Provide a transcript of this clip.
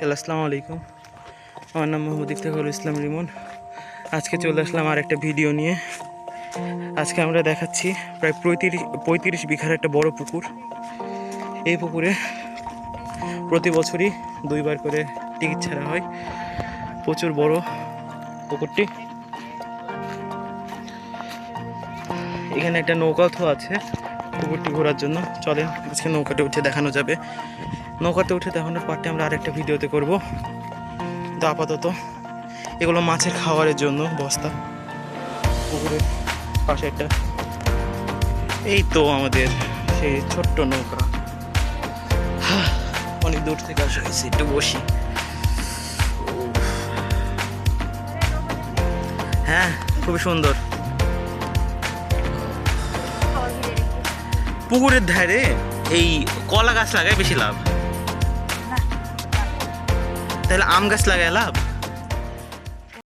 Hello, আসসালামু আলাইকুম। আমার নাম মোহাম্মদ ইফতেখারুল ইসলাম রিমন আজকে চলে আসলাম আর একটা ভিডিও নিয়ে। আজকে আমরা দেখাচ্ছি প্রায় পঁয়ত্রিশ পঁয়ত্রিশ বিঘার একটা বড় পুকুর। এই পুকুরে প্রতি বছরই দুইবার করে টিকিট ছাড়া হয়। প্রচুর বড় পুকুরটি। এখানে একটা নৌকাও আছে পুকুরটি ঘোরার জন্য। চলেন আজকে নৌকাতে উঠে দেখানো যাবে। নৌকাতে উঠে দেখানোর পার্টে আমরা আরেকটা ভিডিওতে করব। তো আপাতত এগুলো মাছের খাবারের জন্য বস্তা, পুকুরের পাশে একটা। এই তো আমাদের সেই ছোট্ট নৌকা। অনেক দূর থেকে আসা হয়েছে, একটু বসি। হ্যাঁ খুবই সুন্দর। পুকুরের ধারে এই কলা গাছ লাগায় বেশি লাভ। তাহলে আম গাছ লাগায়